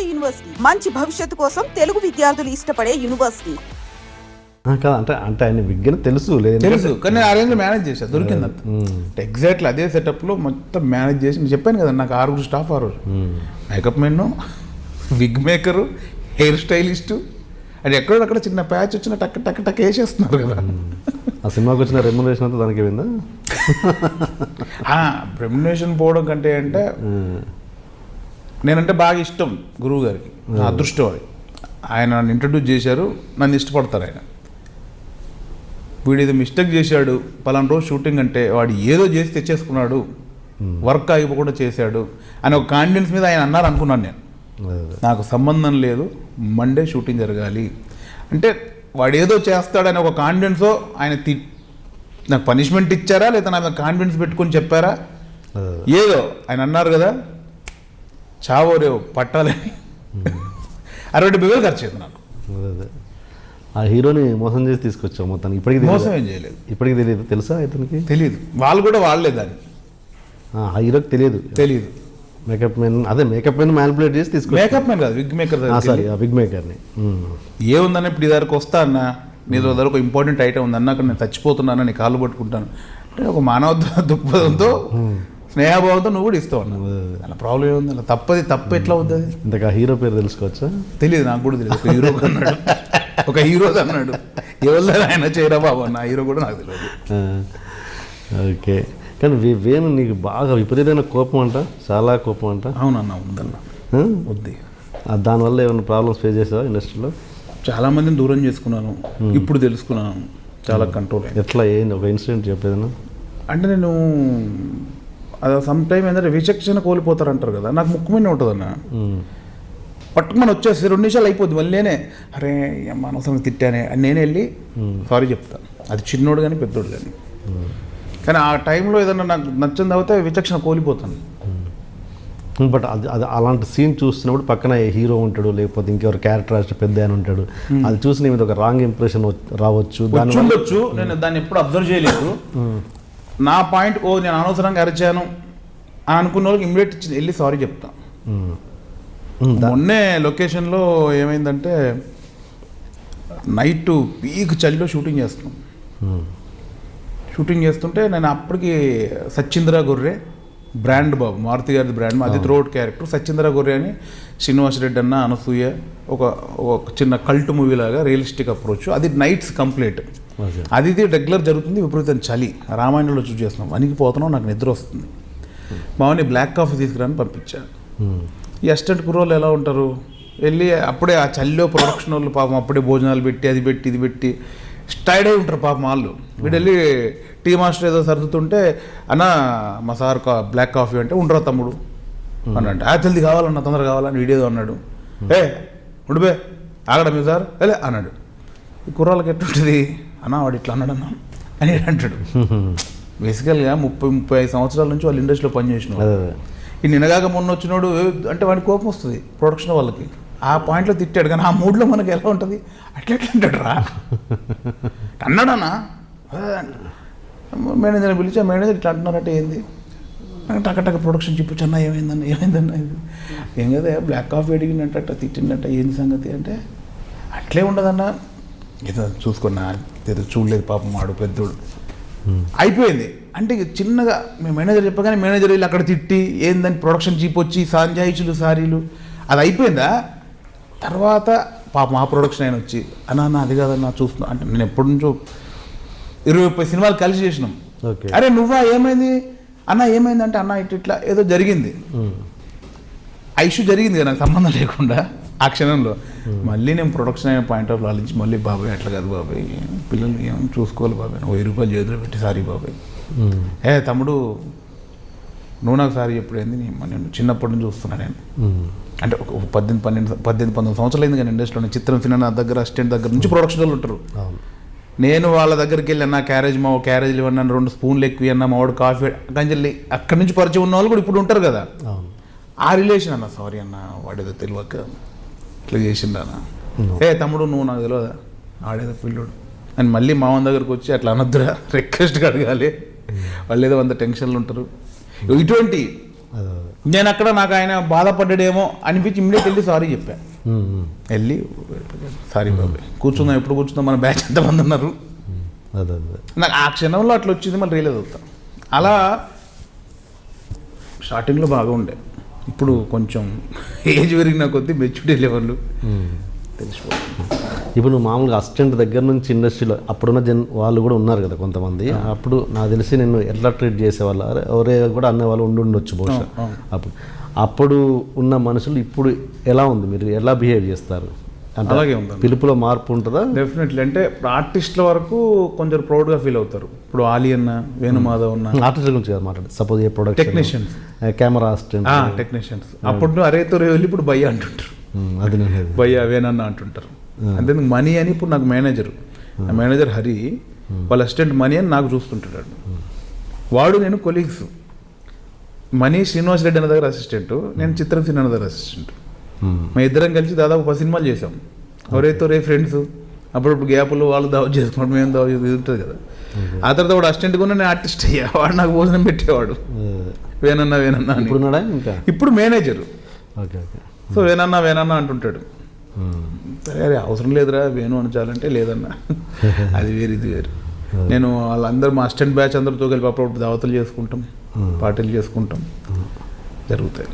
నాడు యూనివర్సిటీ. మంచి భవిష్యత్తు కోసం తెలుగు విద్యార్థులు ఇష్టపడే యూనివర్సిటీ. అంటే అంటే ఆయన విజ్ఞానం తెలుసు లేదు తెలుసు కానీ రేంజ్లో మేనేజ్ చేశా దొరికింది అంత. ఎగ్జాక్ట్లీ అదే సెటప్లో మొత్తం మేనేజ్ చేసి నేను చెప్పాను కదా నాకు ఆరుగురు స్టాఫ్ ఆ రోజు. Makeup men wig maker hair stylist అది ఎక్కడో అక్కడ చిన్న ప్యాచ్ వచ్చిన టక్ టక్ టక్ వేసేస్తున్నారు కదా. ఆ సినిమాకి వచ్చిన రెమ్యునరేషన్ అంతా దానికి పోయిందా? రెమ్యునేషన్ పోవడం కంటే అంటే నేనంటే బాగా ఇష్టం గురువు గారికి. నా అదృష్టం అది. ఆయన నన్ను ఇంట్రడ్యూస్ చేశారు నన్ను ఇష్టపడతారు ఆయన. వీడు ఏదో మిస్టేక్ చేశాడు పలానా రోజు షూటింగ్ అంటే వాడు ఏదో చేసి తెచ్చేసుకున్నాడు వర్క్ ఆగిపోకుండా చేశాడు అని ఒక కాన్ఫిడెన్స్ మీద ఆయన అన్నారు అనుకున్నాను నేను. నాకు సంబంధం లేదు మండే షూటింగ్ జరగాలి. అంటే వాడు ఏదో చేస్తాడని ఒక కాన్ఫిడెన్సో ఆయన తి నాకు పనిష్మెంట్ ఇచ్చారా లేదా నా కాన్ఫిడెన్స్ పెట్టుకొని చెప్పారా. ఏదో ఆయన అన్నారు కదా చావో రేవు పట్టాలని అరవై డెబ్బై వేలు ఖర్చు అయింది నాకు. ఆ హీరోని మోసం చేసి తీసుకొచ్చావు మొత్తానికి. ఇప్పటికి? మోసం ఏం చేయలేదు. ఇప్పటికి తెలియదు. తెలుసా ఇతనికి? తెలియదు వాళ్ళు కూడా వాడలేదు దాన్ని. ఆ హీరోకి తెలియదు తెలియదు మేకప్ మెన్ అదే మేకప్ మెన్ మ్యానిపులేట్ చేసి తీసుకొచ్చావు. మేకప్ మ్యాన్ కాదు విగ్ మేకర్ సారీ ఆ బిగ్ మేకర్ని. ఉమ్. ఏముందన్న ఇప్పుడు ఈ దగ్గరకు వస్తా అన్న నీ దగ్గర ఒక ఇంపార్టెంట్ ఐటమ్ ఉంది అన్న అక్కడ నేను చచ్చిపోతున్నాను నీ కాళ్ళు పట్టుకుంటాను. అంటే ఒక మానవ దృక్పథంతో స్నేహభావంతో నువ్వు కూడా ఇస్తావు అన్న. అలా ప్రాబ్లం ఏముంది అలా తప్పది తప్పు ఎట్లా అవుతుంది ఇంతకు హీరో పేరు తెలుసుకోవచ్చా? తెలియదు నాకు కూడా తెలియదు ఒక హీరో అన్నాడు ఒక హీరో అన్నాడు ఎవరిలో ఆయన చేయరా బాబు అన్న. హీరో కూడా నాకు తెలియదు ఓకే. కానీ వేణు నీకు బాగా విపరీతమైన కోపం అంట. చాలా కోపం అంట. అవునన్న ఉందన్న. ఆ, దానివల్ల ఏమైనా ప్రాబ్లమ్స్ ఫేస్ చేసావా ఇండస్ట్రీలో చాలా మందిని దూరం చేసుకున్నాను. ఇప్పుడు తెలుసుకున్నాను. చాలా కంట్రోల్ ఎట్లా ఏంది ఒక ఇన్సిడెంట్ చెప్పేదన్నా? అంటే నేను అది సమ్ టైం ఏంటంటే విచక్షణ కోల్పోతారు అంటారు కదా. నాకు ముక్కు మీద ఉంటుంది అన్న పట్టుకుని వచ్చేసి రెండు నిమిషాలు అయిపోద్ది మళ్ళీ నేనే అరే అమ్మ అనవసరంగా తిట్టానే. అని నేనే వెళ్ళి సారీ చెప్తాను అది చిన్నోడు కానీ పెద్దోడు కానీ కానీ ఆ టైంలో ఏదన్నా నాకు నచ్చింది అవుతే విచక్షణ కోల్పోతాను. బట్ అది అది అలాంటి సీన్ చూస్తున్నప్పుడు పక్కన హీరో ఉంటాడు లేకపోతే ఇంకెవరు క్యారెక్టర్ ఆర్టిస్ట్ పెద్ద ఆయన ఉంటాడు అది చూసి నీ మీద ఒక రాంగ్ ఇంప్రెషన్ రావచ్చు. వచ్చి దానివల్ల ఉండొచ్చు. నేను దాన్ని ఎప్పుడు అబ్జర్వ్ చేయలేదు. నా పాయింట్ ఓ నేను అనవసరంగా అరిచాను అని అనుకున్న వాళ్ళకి ఇమ్మీడియట్ వెళ్ళి సారీ దా- మొన్నే లొకేషన్లో ఏమైందంటే నైట్ పీక్ చలిలో షూటింగ్ చేస్తున్నాం. షూటింగ్ చేస్తుంటే నేను అప్పటికి సచ్చింద్ర గొర్రె బ్రాండ్ బాబు మారుతి గారి బ్రాండ్ అది త్రోట్ క్యారెక్టర్ సచ్చింద్ర గొర్రె అని శ్రీనివాస్ రెడ్డి అన్న అనసూయ ఒక ఒక చిన్న కల్ట్ మూవీ లాగా రియలిస్టిక్ అప్రోచ్ అది నైట్స్ కంప్లీట్ అది. ఇది రెగ్యులర్ జరుగుతుంది విపరీతం చలి. రామాయణంలో చూసి చేస్తున్నాం. వణికిపోతున్నాం నాకు నిద్ర వస్తుంది. మామని బ్లాక్ కాఫీ తీసుకురాని పంపించాను. ఉమ్. ఈ అసిస్టెంట్ కుర్రోళ్ళు ఎలా ఉంటారు? వెళ్ళి అప్పుడే ఆ చలిలో ప్రొడక్షన్ వాళ్ళు పాపం అప్పుడే భోజనాలు పెట్టి అది పెట్టి ఇది పెట్టి స్టైడ్ అయి ఉంటారు పాపం వాళ్ళు. వీడు వెళ్ళి టీ మాస్టర్ ఏదో సర్దుతుంటే అన్న మా సార్ బ్లాక్ కాఫీ అంటే ఉండరా తమ్ముడు? అన్నాడు ఆ జల్ది కావాలన్న తొందరగా కావాలని వీడేదో అన్నాడు. ఏ ఉండిపోయి ఆగడా మీ సార్. వెళ్ళే అన్నాడు. ఈ కుర్రాళ్ళకి ఎట్లుంటుంది? అన్న వాడు ఇట్లా అన్నాడు అన్న. అని అంటాడు. బేసికల్గా ముప్పై ముప్పై ఐదు సంవత్సరాల నుంచి వాళ్ళు ఇండస్ట్రీలో పనిచేసిన ఈ నిన్నగాక మొన్న వచ్చినోడు అంటే వాడికి కోపం వస్తుంది ప్రొడక్షన్ వాళ్ళకి. ఆ పాయింట్లో తిట్టాడు కానీ ఆ మూడ్లో మనకి ఎలా ఉంటుంది? అట్లా ఎట్లా అంటాడు రా? అన్నాడన్నా మేనేజర్ పిలిచి మేనేజర్ ఇట్లా అంటున్నారంటే ఏంది? టక టక ప్రొడక్షన్ చెప్పొచ్చు అన్న ఏమైందన్న ఏమైందన్న. ఇది ఏం కదా బ్లాక్ కాఫీ అడిగినట్ట అట్లా తిట్టిండట ఏంది సంగతి? అంటే అట్లే ఉండదన్న. ఏదో చూసుకున్నా ఏదో చూడలేదు పాపం వాడు పెద్దోడు. అయిపోయింది. అంటే చిన్నగా మేము మేనేజర్ చెప్పగానే మేనేజర్ వెళ్ళి అక్కడ తిట్టి ఏందని ప్రొడక్షన్ చీప్ వచ్చి సాంజాయిచులు సారీలు అది అయిపోయిందా? తర్వాత పాపం ఆ ప్రొడక్షన్ ఆయన వచ్చి అన్నా అన్న అది కాదన్నా చూస్తున్నా. అంటే నేను ఎప్పటి నుంచో ఇరవై ముప్పై సినిమాలు కలిసి చేసినాం. ఓకే. అరే నువ్వా ఏమైంది? అన్న ఏమైంది? అంటే అన్న ఇట్లా ఇట్లా ఏదో జరిగింది. ఆ ఇష్యూ జరిగింది కదా నాకు సంబంధం లేకుండా ఆ క్షణంలో. మళ్ళీ నేను ప్రొడక్షన్ అయిన పాయింట్ ఆఫ్ ఆలోచించి మళ్ళీ బాబాయ్ అట్లా కాదు బాబాయ్. పిల్లలు ఏం చూసుకోవాలి బాబాయ్? వెయ్యి రూపాయలు చేతిలో పెట్టి సారీ బాబాయ్. ఏ తమ్ముడు నువ్వు నాకు సారీ ఎప్పుడు ఏంది నీ- నేను చిన్నప్పటి నుంచి చూస్తున్నా నేను. అంటే ఒక పద్దెనిమిది పన్నెండు పద్దెనిమిది పంతొమ్మిది సంవత్సరాలు అయింది కానీ ఇండస్ట్రీలో చిత్రం సినిమా దగ్గర అసిస్టెంట్ దగ్గర నుంచి ప్రొడక్షన్ వాళ్ళు ఉంటారు. నేను వాళ్ళ దగ్గరికి వెళ్ళి అన్న క్యారేజ్ మా క్యారేజ్లు ఇవ్వన్నా రెండు స్పూన్లు ఎక్కువ అన్న మావాడు కాఫీ గంజల్లి అక్కడి నుంచి పరిచయం ఉన్న వాళ్ళు కూడా ఇప్పుడు ఉంటారు కదా. ఆ రిలేషన్ అన్న సారీ అన్న వాడేదో తెలియక ఇట్లా చేసిండు అన్న ఏ తమ్ముడు నువ్వు నాకు తెలియదా ఆడేదో పిల్లోడు. అని మళ్ళీ మామన్ దగ్గరకు వచ్చి అట్లా అనొద్దురా రిక్వెస్ట్గా అడగాలి. వాళ్ళు ఏదో వంద టెన్షన్లు ఉంటారు. ఇటువంటి నేను అక్కడ నాకు ఆయన బాధపడ్డాడేమో అనిపించి ఇమ్మీడియట్ వెళ్ళి సారీ చెప్పాను వెళ్ళి సారీ బాబాయ్ కూర్చుందాం ఎప్పుడు కూర్చుందాం మన బ్యాచ్ ఎంతమంది ఉన్నారు? నాకు ఆ క్షణంలో అట్లా వచ్చింది మళ్ళీ రియలైజ్ అవుతాం. అలా స్టార్టింగ్లో బాగా ఉండే. ఇప్పుడు కొంచెం ఏజ్ పెరిగిన కొద్దీ మెచ్యూరిటీ లెవెల్. తెలిసిపోతుంది ఇప్పుడు నువ్వు మామూలుగా అసిస్టెంట్ దగ్గర నుంచి ఇండస్ట్రీలో అప్పుడున్న జన్ వాళ్ళు కూడా ఉన్నారు కదా కొంతమంది. అప్పుడు నాకు తెలిసి నిన్ను ఎట్లా ట్రీట్ చేసేవాళ్ళు? ఎవరే కూడా అనేవాళ్ళు ఉండి ఉండొచ్చు బహుశా. అప్పుడు అప్పుడు ఉన్న మనుషులు ఇప్పుడు ఎలా ఉంది? మీరు ఎలా బిహేవ్ చేస్తారు? అలాగే ఉందండి. పిలుపులో మార్పు ఉంటుందా? డెఫినెట్లీ అంటే ఆర్టిస్టుల వరకు కొంచెం ప్రౌడ్గా ఫీల్ అవుతారు. ఇప్పుడు ఆలి అన్న వేణుమాధవ్ అన్న. ఆర్టిస్ట్ గురించి కదా మాట్లాడు suppose a production technicians camera assistant technicians అప్పుడు అరేతో వెళ్ళి ఇప్పుడు భయ్య అంటుంటారు. అది భయ్య వేనన్న అంటుంటారు. అంతే మనీ అని ఇప్పుడు నాకు మేనేజర్ మేనేజర్ హరి వాళ్ళ అసిస్టెంట్ మనీ అని నాకు చూస్తుంటాడు. వాడు నేను కొలీగ్స్ మనీ శ్రీనివాస్ రెడ్డి అన్న దగ్గర అసిస్టెంట్ నేను చిత్రం సిన్ అన్న దగ్గర అసిస్టెంట్ మా ఇద్దరం కలిసి దాదాపు పది సినిమాలు చేసాం ఎవరైతే రే ఫ్రెండ్స్ అప్పుడప్పుడు గ్యాపులు వాళ్ళు దావ చేసుకోవడం మేము దావ ఇది ఉంటుంది కదా. ఆ తర్వాత వాడు అసిస్టెంట్ కూడా నేను ఆర్టిస్ట్ అయ్యా. వాడు నాకు భోజనం పెట్టేవాడు. వేనన్నా వేనన్నా ఇప్పుడు మేనేజర్. సో వేనన్నా వేనన్నా అంటుంటాడు. సరే అరే అవసరం లేదురా వేణు అనచాలంటే లేదన్నా. అది వేరు ఇది వేరు. నేను వాళ్ళందరూ మా అసిస్టెంట్ బ్యాచ్ అందరితో కలిపి అప్పుడప్పుడు దావతలు చేసుకుంటాం పార్టీలు చేసుకుంటాం. జరుగుతాయి.